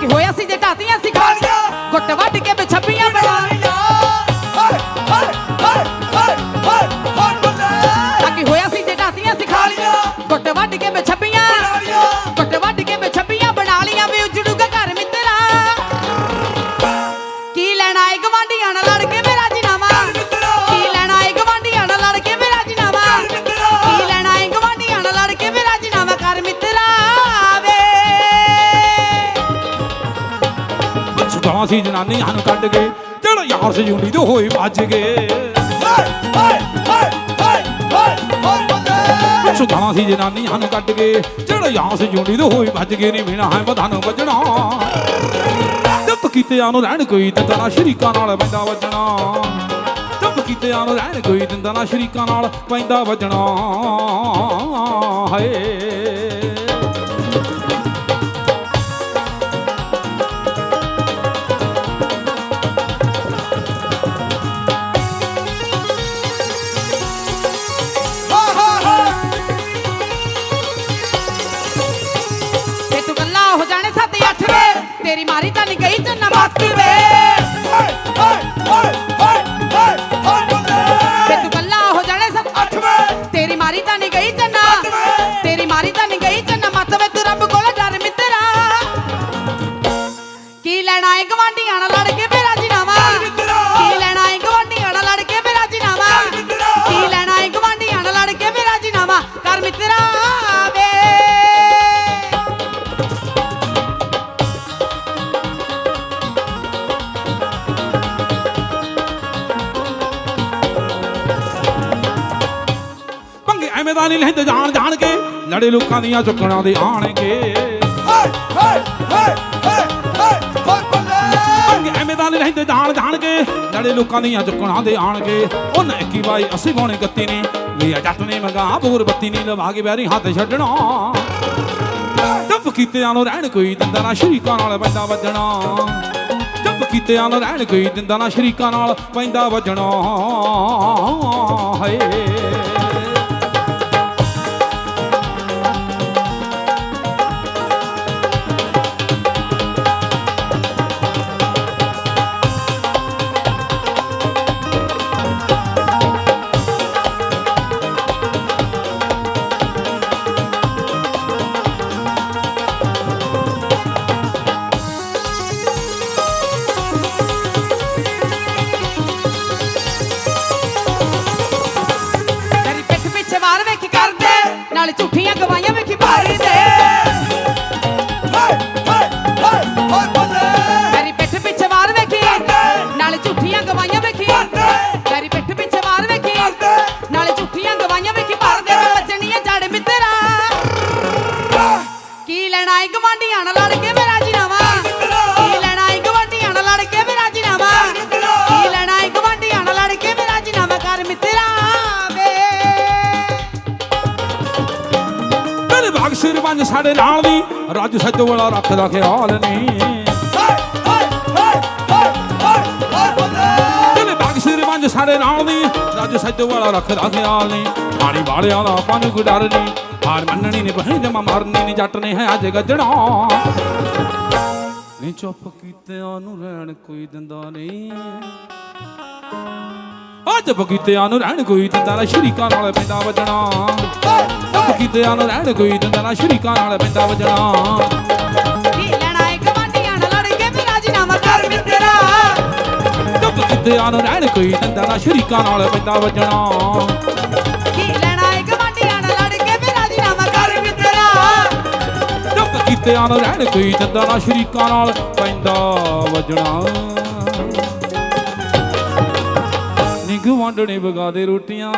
ਕਿ ਹੋਇਆ ਸੀ ਜੇ ਢਾਤੀਆਂ ਸੀ ਖਾਲੀਆਂ ਗੁੱਟ ਸੀ ਜਨਾਨੀ ਹਨ ਕੱਢ ਕੇ ਜਿਹੜਾ ਯਾਰ ਸਜੂੰਡੀ ਤੋਂ ਹੋਏ ਭੱਜ ਗਏ ਸੁਗਾ ਸੀ ਜਨਾਨੀ ਹਨ ਕੱਢ ਕੇ ਜਿਹੜਾ ਯਾਰ ਸਜੂੰਡੀ ਤੋਂ ਹੋਏ ਭੱਜ ਗਏ ਨਹੀਂ ਬਿਨਾ ਹੈ ਬਧਾਨ ਵੱਜਣਾ। ਜਪ ਕੀਤਿਆਂ ਨੂੰ ਰਹਿਣ ਕੋਈ ਦਿੰਦਾ ਨਾ ਸ਼ਰੀਕਾਂ ਨਾਲ ਪੈਂਦਾ ਵੱਜਣਾ। ਜਪ ਕੀਤਿਆਂ ਨੂੰ ਰਹਿਣ ਕੋਈ ਦਿੰਦਾ ਨਾ ਸ਼ਰੀਕਾਂ ਨਾਲ ਪੈਂਦਾ ਵੱਜਣਾ। ਹਾਏ। ਐਵੇਂ ਦਾ ਨਹੀਂ ਲੈਂਦੇ ਜਾਣ ਜਾਣ ਕੇ ਲੜੇ ਲੋਕਾਂ ਦੀਆਂ ਚੁੱਕਣਾ ਦੇ ਆਣਗੇ। ਐਵੇਂ ਦਾ ਨਹੀਂ ਲੈਂਦੇ ਜਾਣ ਜਾਣ ਕੇ ਲੜੇ ਲੋਕਾਂ ਦੀਆਂ ਚੁੱਕਣਾ ਦੇ ਆਣਗੇ। ਉਹਨੇ ਇੱਕੀ ਬਾਈ ਅਸੀਂ ਬੋਣੇ ਗੱਤੀ ਨੇ ਵੀ ਆ ਜੱਟ ਨੇ ਮੰਗਾ ਬੂਰ ਬੱਤੀ ਨਹੀਂ ਲਵਾ ਕੇ ਬੈਰੀ ਹੱਥ ਛੱਡਣਾ। ਜੱਫ ਕੀਤਿਆਂ ਨੂੰ ਰਹਿਣ ਕੋਈ ਦਿੰਦਾ ਨਾ ਸ਼ਰੀਕਾਂ ਨਾਲ ਪੈਂਦਾ ਵੱਜਣਾ। ਜੱਫ ਕੀਤਿਆਂ ਨੂੰ ਰਹਿਣ ਕੋਈ ਦਿੰਦਾ ਨਾ ਸ਼ਰੀਕਾਂ ਨਾਲ ਪੈਂਦਾ ਵੱਜਣਾ। ਹਾਏ। ਨਾਲ ਝੂਠੀਆਂ ਗਵਾਈਆਂ ਵੇਖੀ ਭਰਦੇ ਤੇਰੀ ਪਿੱਠ ਪਿੱਛੇ ਵਾਰ ਵੇਖੀ। ਨਾਲ ਝੂਠੀਆਂ ਗਵਾਈਆਂ ਵੇਖੀ। ਤੇਰੀ ਪਿੱਠ ਪਿੱਛੇ ਵਾਰ ਵੇਖੀ। ਨਾਲ ਝੂਠੀਆਂ ਗਵਾਈਆਂ ਵੇਖੀ ਭਰਦੇ ਤੇ ਵੱਜਣੀਆਂ ਜੜ ਮਿੱਤਰਾ। ਕੀ ਲੈਣਾ ਏ ਗਵਾਂਢੀਆਂ ਨਾਲ ਲੜ ਕੇ ਬਾਗ ਸਾਡੇ ਨਾਲ ਦੀ। ਰੱਜ ਸੱਜੋ ਵਾਲਾ ਰੱਖਦਾ ਖਿਆਲ ਨਹੀਂ ਤੇਰੇ ਸਾਡੇ ਨਾਲ ਦੀ। ਰੱਜ ਸੱਜੋ ਵਾਲਾ ਰੱਖਦਾ ਖਿਆਲ ਨਹੀਂ ਪਾਣੀ ਵਾਲਿਆਂ ਦਾ ਆਪਾਂ ਨੂੰ ਕੋਈ ਡਰ ਨਹੀਂ ਹਾਰ ਮੰਨਣੀ ਨਹੀਂ ਬਹਿ ਜਮਾ ਮਾਰਨੀ ਨਹੀਂ ਜੱਟ ਨੇ ਹੈ ਅੱਜ ਗੱਜਣਾ। ਨਹੀਂ ਚੁੱਪ ਕੀਤਿਆਂ ਨੂੰ ਰਹਿਣ ਕੋਈ ਦਿੰਦਾ ਨਹੀਂ ਅੱਜ ਬਗੀਤਿਆਂ ਨੂੰ ਰਹਿਣ ਕੋਈ ਦਿੰਦਾ ਨਾ ਸ਼ਰੀਕਾਂ ਨਾਲ ਪੈਂਦਾ ਵੱਜਣਾ। ਬਗੀਤਿਆਂ ਨੂੰ ਰਹਿਣ ਕੋਈ ਦਿੰਦਾ ਨਾ ਸ਼ਰੀਕਾਂ ਨਾਲ ਪੈਂਦਾ ਵੱਜਣਾ। ਨਾਲ ਬਗੀਤਿਆਂ ਨੂੰ ਰਹਿਣ ਕੋਈ ਦਿੰਦਾ ਨਾ ਸ਼ਰੀਕਾਂ ਨਾਲ ਪੈਂਦਾ ਵੱਜਣਾ। ਕੀ ਲੈਣਾ ਏ ਗਵਾਂਢੀਆਂ ਨਾਲ ਲੜ ਕੇ ਮੇਰਾ ਜਨਾਵਾ ਕਰ ਮਿੱਤਰਾ ਬਗੀਤਿਆਂ ਨੂੰ ਰਹਿਣ ਕੋਈ ਦਿੰਦਾ ਨਾ ਸ਼ਰੀਕਾਂ ਨਾਲ ਪੈਂਦਾ ਵੱਜਣਾ। ਨਿਗ ਵੰਡਣੇ ਵਗਾ ਦੇ ਰੋਟੀਆਂ।